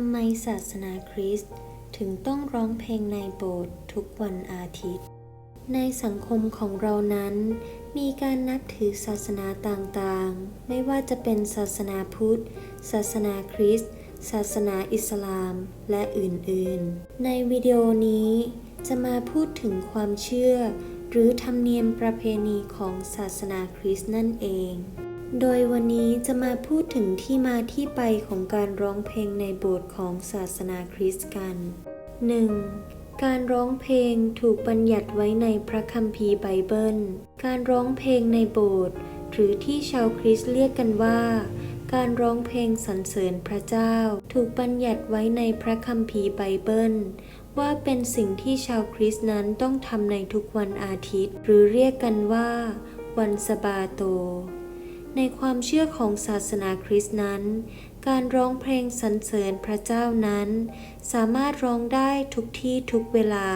ำไมศาสนาคริสต์ถึงต้องร้องเพลงในโบสถ์ทุกวันอาทิตย์ ในสังคมของเรานั้น มีการนับถือศาสนาต่างๆ ไม่ว่าจะเป็นศาสนาพุทธ ศาสนาคริสต์ ศาสนาอิสลาม และอื่นๆ ในวิดีโอนี้จะมาพูดถึงความเชื่อ หรือธรรมเนียมประเพณีของศาสนาคริสต์นั่นเอง โดยวันนี้จะมาพูดถึงที่มาที่ไปของการร้องเพลงในโบสถ์ของศาสนาคริสต์กัน 1. การร้องเพลงถูกบัญญัติไว้ในพระคัมภีร์ไบเบิล การร้องเพลงในโบสถ์หรือที่ชาวคริสต์เรียกกันว่า การร้องเพลงสรรเสริญพระเจ้า ถูกบัญญัติไว้ในพระคัมภีร์ไบเบิลว่าเป็นสิ่งที่ชาวคริสต์นั้นต้องทำในทุกวันอาทิตย์ หรือเรียกกันว่า วันสบาโต ในความเชื่อของศาสนาคริสต์นั้น การร้องเพลงสรรเสริญพระเจ้านั้น สามารถร้องได้ทุกที่ทุกเวลา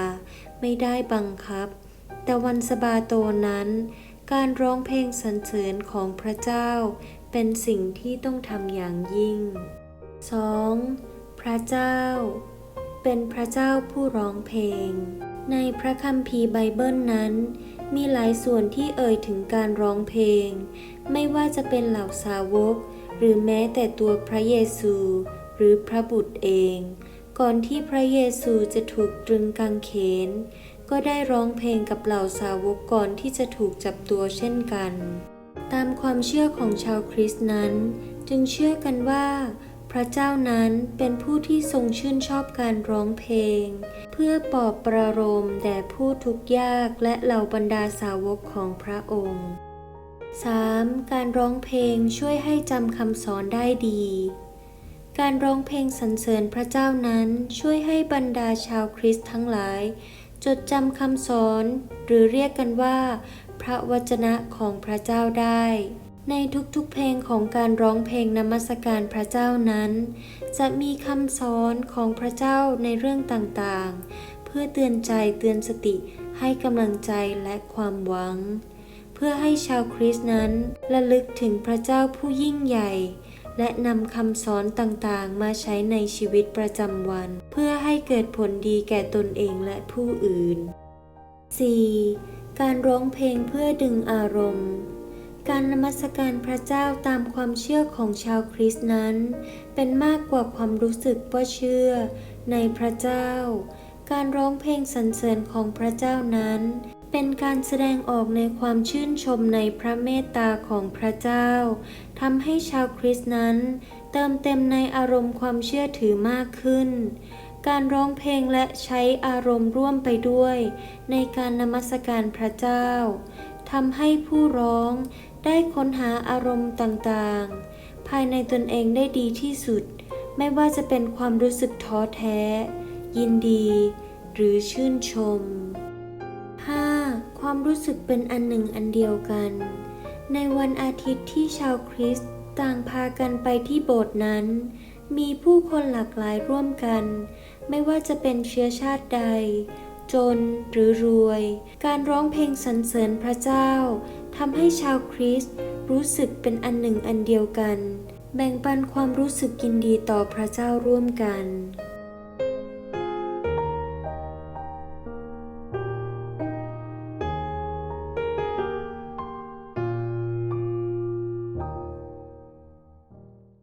ไม่ได้บังคับ แต่วันสบาโตนั้น การร้องเพลงสรรเสริญของพระเจ้า เป็นสิ่งที่ต้องทำอย่างยิ่ง 2. พระเจ้า เป็นพระเจ้าผู้ร้องเพลง ในพระคัมภีร์ไบเบิลนั้น มีหลายส่วนที่เอ่ยถึงการร้องเพลง ไม่ว่าจะเป็นเหล่าสาวก หรือแม้แต่ตัวพระเยซู หรือพระบุตรเอง ก่อนที่พระเยซูจะถูกตรึงกางเขน ก็ได้ร้องเพลงกับเหล่าสาวกก่อนที่จะถูกจับตัวเช่นกัน ตามความเชื่อของชาวคริสต์นั้น จึงเชื่อกันว่า พระเจ้านั้นเป็นผู้ที่ทรงชื่นชอบการร้องเพลง เพื่อปลอบประโลมแด่ผู้ทุกข์ยากและเหล่าบรรดาสาวกของพระองค์ 3. การร้องเพลงช่วยให้จำคำสอนได้ดี การร้องเพลงสรรเสริญพระเจ้านั้นช่วยให้บรรดาชาวคริสต์ทั้งหลาย จดจำคำสอน หรือเรียกกันว่า พระวจนะของพระเจ้าได้ ในทุกๆเพลงของการร้องเพลงนมัสการพระเจ้านั้น จะมีคำสอนของพระเจ้าในเรื่องต่างๆ เพื่อเตือนใจเตือนสติให้กำลังใจและความหวัง เพื่อให้ชาวคริสต์นั้นระลึกถึงพระเจ้าผู้ยิ่งใหญ่ และนำคำสอนต่างๆ มาใช้ในชีวิตประจำวัน เพื่อให้เกิดผลดีแก่ตนเองและผู้อื่น 4. การร้องเพลงเพื่อดึงอารมณ์ การนมัสการพระเจ้าตามความเชื่อของชาวคริสต์นั้น เป็นมากกว่าความรู้สึกว่าเชื่อในพระเจ้า การร้องเพลงสรรเสริญของพระเจ้านั้น เป็นการแสดงออกในความชื่นชมในพระเมตตาของพระเจ้าทำให้ชาวคริสต์นั้น เติมเต็มในอารมณ์ความเชื่อถือมากขึ้น การร้องเพลงและใช้อารมณ์ร่วมไปด้วย ในการนมัสการพระเจ้าทำให้ผู้ร้องได้ค้นหาอารมณ์ต่างๆ ภายในตนเองได้ดีที่สุด ไม่ว่าจะเป็นความรู้สึกท้อแท้ ยินดี หรือชื่นชม 5. ความรู้สึกเป็นอันหนึ่งอันเดียวกัน ในวันอาทิตย์ที่ชาวคริสต์ต่างพากันไปที่โบสถ์นั้น มีผู้คนหลากหลายร่วมกัน ไม่ว่าจะเป็นเชื้อชาติใด จนหรือรวย การร้องเพลงสรรเสริญพระเจ้า ทำให้ชาวคริสต์รู้สึกเป็นอันหนึ่งอันเดียวกัน แบ่งปันความรู้สึกยินดีต่อพระเจ้าร่วมกัน